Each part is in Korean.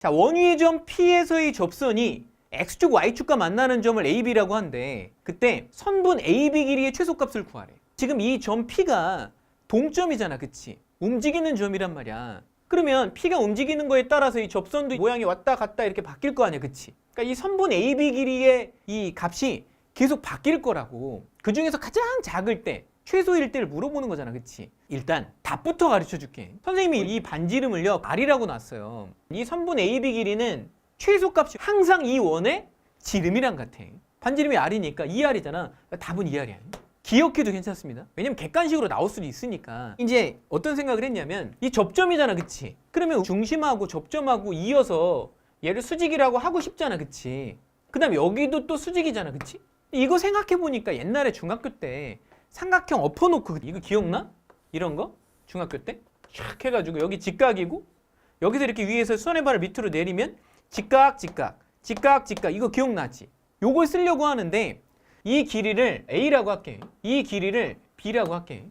자, 원위의 점 P에서의 접선이 X축, Y축과 만나는 점을 AB라고 한데 그때 선분 AB 길이의 최소값을 구하래. 지금 이 점 P가 동점이잖아, 그치? 움직이는 점이란 말이야. 그러면 P가 움직이는 거에 따라서 이 접선도 모양이 왔다 갔다 이렇게 바뀔 거 아니야, 그치? 그러니까 이 선분 AB 길이의 이 값이 계속 바뀔 거라고. 그 중에서 가장 작을 때 최소일 때를 물어보는 거잖아, 그치? 일단 답부터 가르쳐 줄게. 선생님이 이 반지름을요, R이라고 놨어요. 이 선분 AB 길이는 최소값이 항상 이 원의 지름이랑 같아. 반지름이 R이니까 2R이잖아. 답은 2R이야. 기억해도 괜찮습니다. 왜냐면 객관식으로 나올 수도 있으니까. 이제 어떤 생각을 했냐면 이 접점이잖아, 그치? 그러면 중심하고 접점하고 이어서 얘를 수직이라고 하고 싶잖아, 그치? 그 다음에 여기도 또 수직이잖아, 그치? 이거 생각해보니까 옛날에 중학교 때 삼각형 엎어놓고 이거 기억나? 이런 거? 중학교 때? 촥 해가지고 여기 직각이고 여기서 이렇게 위에서 손의 발을 밑으로 내리면 직각, 직각, 직각, 직각 이거 기억나지? 요걸 쓰려고 하는데 이 길이를 A라고 할게. 이 길이를 B라고 할게.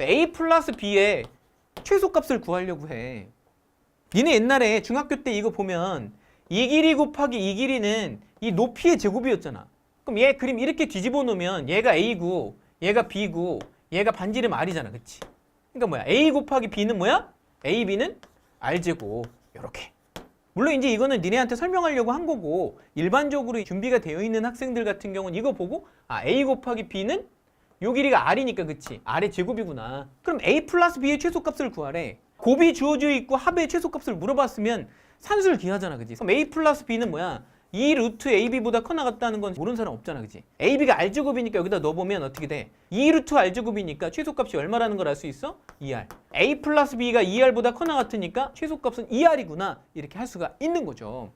A 플러스 B의 최소값을 구하려고 해. 니네 옛날에 중학교 때 이거 보면 이 길이 곱하기 이 길이는 이 높이의 제곱이었잖아. 그럼 얘 그림 이렇게 뒤집어 놓으면 얘가 A고 얘가 B고 얘가 반지름 R이잖아. 그치? 그러니까 뭐야? A 곱하기 B는 뭐야? A, B는 R제곱. 요렇게. 물론 이제 이거는 니네한테 설명하려고 한 거고 일반적으로 준비가 되어 있는 학생들 같은 경우는 이거 보고 아 A 곱하기 B는 요 길이가 R이니까 그치? R의 제곱이구나. 그럼 A 플러스 B의 최소값을 구하래. 곱이 주어져 있고 합의 최소값을 물어봤으면 산술 기하잖아 그치? 그럼 A 플러스 B는 뭐야? 2 루트 AB보다 커 나갔다는 건 모르는 사람 없잖아 그치? AB가 R제곱이니까 여기다 넣어보면 어떻게 돼? 2 루트 R제곱이니까 최소값이 얼마라는 걸 알 수 있어? 2R A 플러스 B가 2R보다 커 나갔으니까 최소값은 2R이구나 이렇게 할 수가 있는 거죠